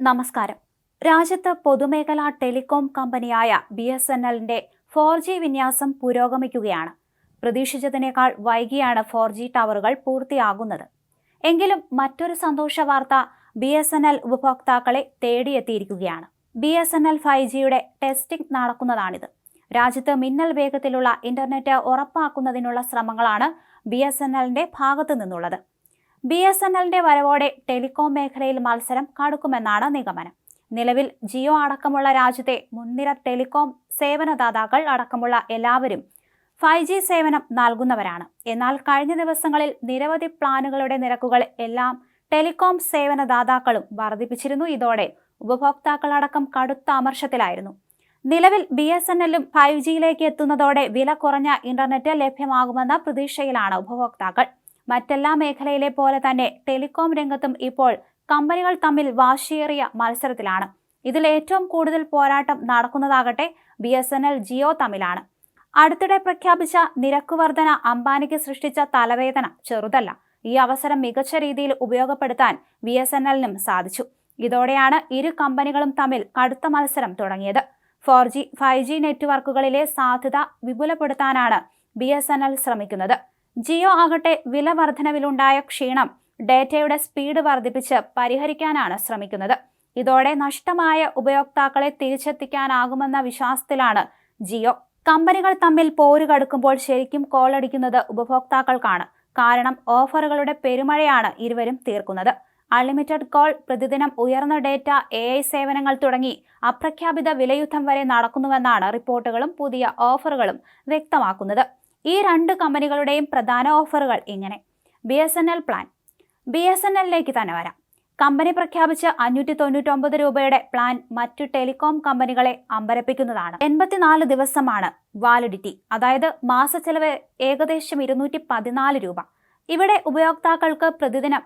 നമസ്കാരം. രാജ്യത്ത് പൊതുമേഖലാ ടെലികോം കമ്പനിയായ ബി എസ് എൻ എല്ലിന്റെ ഫോർ ജി വിന്യാസം പുരോഗമിക്കുകയാണ്. പ്രതീക്ഷിച്ചതിനേക്കാൾ വൈകിയാണ് ഫോർ ജി ടവറുകൾ പൂർത്തിയാകുന്നത്. എങ്കിലും മറ്റൊരു സന്തോഷ വാർത്ത ബി എസ് എൻ എൽ ഉപഭോക്താക്കളെ തേടിയെത്തിയിരിക്കുകയാണ്. B S N L five ജിയുടെ ടെസ്റ്റിംഗ് നടക്കുന്നതാണിത്. രാജ്യത്ത് മിന്നൽ വേഗത്തിലുള്ള ഇന്റർനെറ്റ് ഉറപ്പാക്കുന്നതിനുള്ള ശ്രമങ്ങളാണ് ബി എസ് എൻ എല്ലിന്റെ ഭാഗത്തു നിന്നുള്ളത് ബി എസ് എൻ എല്ലിന്റെ വരവോടെ ടെലികോം മേഖലയിൽ മത്സരം കടുക്കുമെന്നാണ് നിഗമനം. നിലവിൽ ജിയോ അടക്കമുള്ള രാജ്യത്തെ മുൻനിര ടെലികോം സേവനദാതാക്കൾ അടക്കമുള്ള എല്ലാവരും ഫൈവ് ജി സേവനം നൽകുന്നവരാണ്. എന്നാൽ കഴിഞ്ഞ ദിവസങ്ങളിൽ നിരവധി പ്ലാനുകളുടെ നിരക്കുകൾ എല്ലാം ടെലികോം സേവനദാതാക്കളും വർദ്ധിപ്പിച്ചിരുന്നു. ഇതോടെ ഉപഭോക്താക്കളടക്കം കടുത്ത അമർഷത്തിലായിരുന്നു. നിലവിൽ ബി എസ് എൻ എല്ലും ഫൈവ് ജിയിലേക്ക് എത്തുന്നതോടെ വില കുറഞ്ഞ ഇന്റർനെറ്റ് ലഭ്യമാകുമെന്ന പ്രതീക്ഷയിലാണ് ഉപഭോക്താക്കൾ. മറ്റെല്ലാ മേഖലയിലെ പോലെ തന്നെ ടെലികോം രംഗത്തും ഇപ്പോൾ കമ്പനികൾ തമ്മിൽ വാശിയേറിയ മത്സരത്തിലാണ്. ഇതിൽ ഏറ്റവും കൂടുതൽ പോരാട്ടം നടക്കുന്നതാകട്ടെ B S N L Jio തമ്മിലാണ്. അടുത്തിടെ പ്രഖ്യാപിച്ച നിരക്ക് വർധന അംബാനിക്ക് സൃഷ്ടിച്ച തലവേദന ചെറുതല്ല. ഈ അവസരം മികച്ച രീതിയിൽ ഉപയോഗപ്പെടുത്താൻ ബി എസ് എൻ എല്ലിനും സാധിച്ചു. ഇതോടെയാണ് ഇരു കമ്പനികളും തമ്മിൽ കടുത്ത മത്സരം തുടങ്ങിയത്. ഫോർ ജി ഫൈവ് ജി നെറ്റ്വർക്കുകളിലെ സാധ്യത വിപുലപ്പെടുത്താനാണ് ബി എസ് എൻ എൽ ശ്രമിക്കുന്നത്. ജിയോ ആകട്ടെ വില വർധനവിലുണ്ടായ ക്ഷീണം ഡേറ്റയുടെ സ്പീഡ് വർദ്ധിപ്പിച്ച് പരിഹരിക്കാനാണ് ശ്രമിക്കുന്നത്. ഇതോടെ നഷ്ടമായ ഉപയോക്താക്കളെ തിരിച്ചെത്തിക്കാനാകുമെന്ന വിശ്വാസത്തിലാണ് ജിയോ. കമ്പനികൾ തമ്മിൽ പോര് കടുക്കുമ്പോൾ ശരിക്കും കോളടിക്കുന്നത് ഉപഭോക്താക്കൾക്കാണ്. കാരണം ഓഫറുകളുടെ പെരുമഴയാണ് ഇരുവരും തീർക്കുന്നത്. അൺലിമിറ്റഡ് കോൾ പ്രതിദിനം ഉയർന്ന ഡേറ്റ എ ഐ സേവനങ്ങൾ തുടങ്ങി അപ്രഖ്യാപിത വിലയുദ്ധം വരെ നടക്കുന്നുവെന്നാണ് റിപ്പോർട്ടുകളും പുതിയ ഓഫറുകളും വ്യക്തമാക്കുന്നത്. ഈ രണ്ട് കമ്പനികളുടെയും പ്രധാന ഓഫറുകൾ ഇങ്ങനെ. B S N L plan B S N എല്ലിലേക്ക് തന്നെ വരാം. കമ്പനി പ്രഖ്യാപിച്ച അഞ്ഞൂറ്റി തൊണ്ണൂറ്റൊമ്പത് രൂപയുടെ പ്ലാൻ മറ്റു ടെലികോം കമ്പനികളെ അമ്പരപ്പിക്കുന്നതാണ്. എൺപത്തിനാല് ദിവസമാണ് വാലിഡിറ്റി അതായത് മാസ ചെലവ് ഏകദേശം ഇരുന്നൂറ്റി പതിനാല് രൂപ. ഇവിടെ ഉപയോക്താക്കൾക്ക് പ്രതിദിനം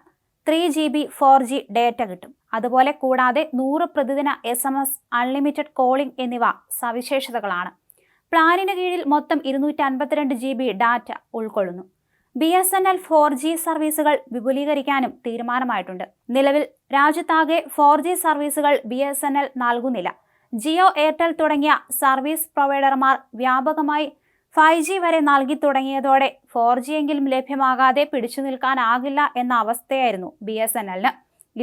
three G B four G data കിട്ടും. അതുപോലെ കൂടാതെ നൂറ് പ്രതിദിന S M S unlimited calling എന്നിവ സവിശേഷതകളാണ്. പ്ലാനിന് കീഴിൽ മൊത്തം ഇരുന്നൂറ്റി അൻപത്തിരണ്ട് ജി ബി ഡാറ്റ ഉൾക്കൊള്ളുന്നു. B S N L four G സർവീസുകൾ വിപുലീകരിക്കാനും തീരുമാനമായിട്ടുണ്ട്. നിലവിൽ രാജ്യത്താകെ ഫോർ ജി സർവീസുകൾ ബി എസ് എൻ എൽ നൽകുന്നില്ല. ജിയോ എയർടെൽ തുടങ്ങിയ സർവീസ് പ്രൊവൈഡർമാർ വ്യാപകമായി ഫൈവ് ജി വരെ നൽകി തുടങ്ങിയതോടെ ഫോർ ജി എങ്കിലും ലഭ്യമാകാതെ പിടിച്ചു നിൽക്കാനാകില്ല എന്ന അവസ്ഥയായിരുന്നു ബി എസ് എൻ എല്ലിന്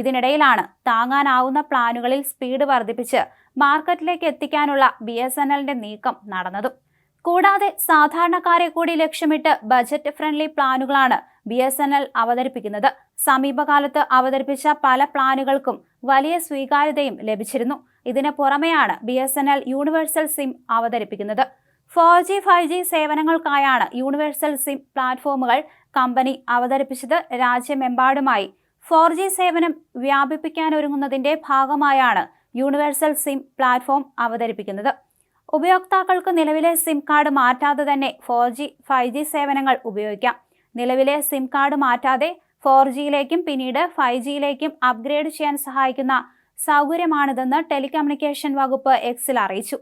ഇതിനിടയിലാണ് താങ്ങാനാവുന്ന പ്ലാനുകളിൽ സ്പീഡ് വർദ്ധിപ്പിച്ച് മാർക്കറ്റിലേക്ക് എത്തിക്കാനുള്ള ബി എസ് എൻ എല്ലിന്റെ നീക്കം നടന്നതും. കൂടാതെ സാധാരണക്കാരെ കൂടി ലക്ഷ്യമിട്ട് ബജറ്റ് ഫ്രണ്ട്ലി പ്ലാനുകളാണ് ബി എസ് എൻ എൽ അവതരിപ്പിക്കുന്നത്. സമീപകാലത്ത് അവതരിപ്പിച്ച പല പ്ലാനുകൾക്കും വലിയ സ്വീകാര്യതയും ലഭിച്ചിരുന്നു. ഇതിന് പുറമെയാണ് B S N L universal SIM അവതരിപ്പിക്കുന്നത്. ഫോർ ജി ഫൈവ് ജി സേവനങ്ങൾക്കായാണ് യൂണിവേഴ്സൽ സിം പ്ലാറ്റ്ഫോമുകൾ കമ്പനി അവതരിപ്പിച്ചത്. രാജ്യമെമ്പാടുമായി ഫോർ ജി സേവനം വ്യാപിപ്പിക്കാനൊരുങ്ങുന്നതിന്റെ ഭാഗമായാണ് യൂണിവേഴ്സൽ സിം പ്ലാറ്റ്ഫോം അവതരിപ്പിക്കുന്നത്. ഉപയോക്താക്കൾക്ക് നിലവിലെ സിം കാർഡ് മാറ്റാതെ തന്നെ ഫോർ ജി ഫൈവ് ജി സേവനങ്ങൾ ഉപയോഗിക്കാം. നിലവിലെ സിം കാർഡ് മാറ്റാതെ ഫോർ ജിയിലേക്കും പിന്നീട് ഫൈവ് ജിയിലേക്കും അപ്ഗ്രേഡ് ചെയ്യാൻ സഹായിക്കുന്ന സൗകര്യമാണിതെന്ന് ടെലികമ്മ്യൂണിക്കേഷൻ വകുപ്പ് എക്സിൽ അറിയിച്ചു.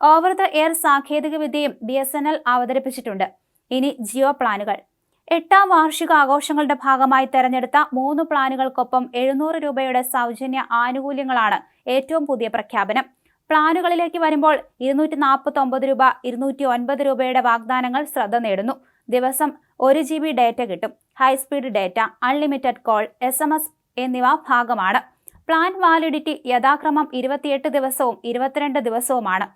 ഓവർ ദ എയർ സാങ്കേതികവിദ്യയും ബി എസ് എൻ എൽ അവതരിപ്പിച്ചിട്ടുണ്ട്. ഇനി ജിയോ പ്ലാനുകൾ. എട്ടാം വാർഷിക ആഘോഷങ്ങളുടെ ഭാഗമായി തെരഞ്ഞെടുത്ത മൂന്ന് പ്ലാനുകൾക്കൊപ്പം എഴുന്നൂറ് രൂപയുടെ സൗജന്യ ആനുകൂല്യങ്ങളാണ് ഏറ്റവും പുതിയ പ്രഖ്യാപനം. പ്ലാനുകളിലേക്ക് വരുമ്പോൾ ഇരുന്നൂറ്റി നാൽപ്പത്തി ഒമ്പത് രൂപ ഇരുന്നൂറ്റി ഒൻപത് രൂപയുടെ വാഗ്ദാനങ്ങൾ ശ്രദ്ധ നേടുന്നു. ദിവസം ഒരു ജി ബി ഡേറ്റ കിട്ടും. High speed data unlimited call S M S എന്നിവ ഭാഗമാണ്. പ്ലാൻ വാലിഡിറ്റി യഥാക്രമം ഇരുപത്തിയെട്ട് ദിവസവും ഇരുപത്തിരണ്ട് ദിവസവുമാണ്.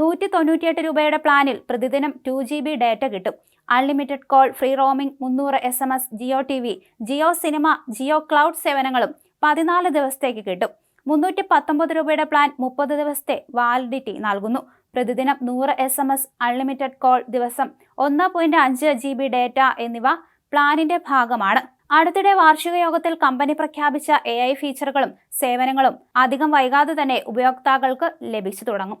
നൂറ്റി തൊണ്ണൂറ്റിയെട്ട് രൂപയുടെ പ്ലാനിൽ പ്രതിദിനം ടു ജി ബി ഡേറ്റ കിട്ടും. അൺലിമിറ്റഡ് കോൾ ഫ്രീ റോമിംഗ് മുന്നൂറ് S M S Jio T V Jio cinema Jio cloud സേവനങ്ങളും പതിനാല് ദിവസത്തേക്ക് കിട്ടും. മുന്നൂറ്റി പത്തൊമ്പത് രൂപയുടെ പ്ലാൻ മുപ്പത് ദിവസത്തെ വാലിഡിറ്റി നൽകുന്നു. പ്രതിദിനം നൂറ് S M S unlimited call ദിവസം ഒന്ന് പോയിന്റ് അഞ്ച് ജി ബി ഡേറ്റ എന്നിവ പ്ലാനിന്റെ ഭാഗമാണ്. അടുത്തിടെ വാർഷിക യോഗത്തിൽ കമ്പനി പ്രഖ്യാപിച്ച എ ഫീച്ചറുകളും സേവനങ്ങളും അധികം വൈകാതെ തന്നെ ഉപയോക്താക്കൾക്ക് ലഭിച്ചു തുടങ്ങും.